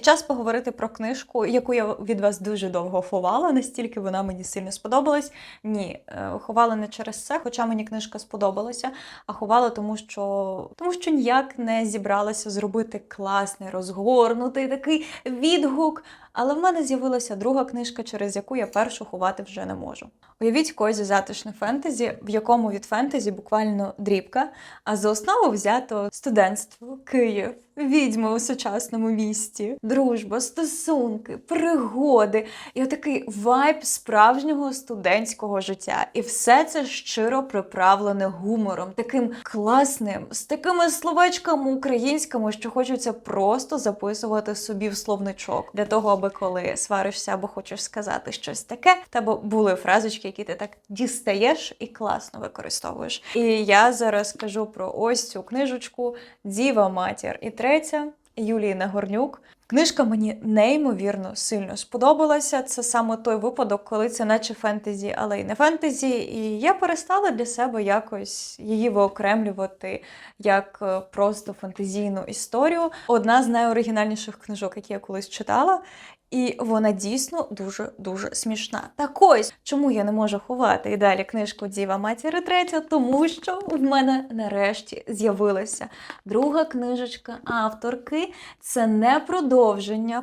Час поговорити про книжку, яку я від вас дуже довго ховала, настільки вона мені сильно сподобалась. Ні, е, ховала не через це, хоча мені книжка сподобалася, а ховала тому, що тому що ніяк не зібралася зробити класний, розгорнутий такий відгук. Але в мене з'явилася друга книжка, через яку я першу ховати вже не можу. Уявіть козі затишне фентезі, в якому від фентезі буквально дрібка, а за основу взято студентство, Київ, відьми у сучасному місті, дружба, стосунки, пригоди і отакий вайб справжнього студентського життя. І все це щиро приправлене гумором, таким класним, з такими словечками українськими, що хочеться просто записувати собі в словничок для того, аби коли сваришся або хочеш сказати щось таке, Та були фразочки, які ти так дістаєш і класно використовуєш. І я зараз кажу про ось цю книжечку Діва Матір. І третя Юлії Горнюк. Книжка мені неймовірно сильно сподобалася. Це саме той випадок, коли це наче фентезі, але й не фентезі. І я перестала для себе якось її виокремлювати як е, просто фантазійну історію. Одна з найоригінальніших книжок, які я колись читала. І вона дійсно дуже дуже смішна. Так ось чому я не можу ховати і далі книжку Діва Матір третя, тому що в мене нарешті з'явилася друга книжечка авторки. Це не продовження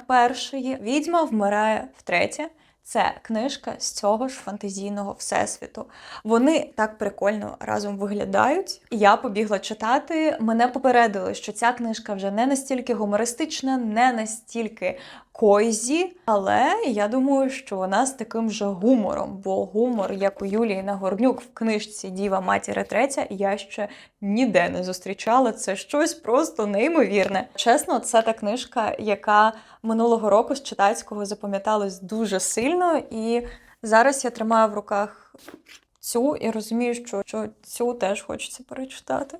першої. Відьма вмирає втретє. Це книжка з цього ж фантазійного всесвіту. Вони так прикольно разом виглядають. Я побігла читати. Мене попередили, що ця книжка вже не настільки гумористична, не настільки койзі, але я думаю, що вона з таким же гумором, бо гумор, як у Юлії Нагорнюк в книжці Діва Матір Третя, я ще ніде не зустрічала. Це щось просто неймовірне. Чесно, це та книжка, яка минулого року з читацького запам'яталась дуже сильно, і зараз я тримаю в руках цю і розумію, що, що цю теж хочеться перечитати.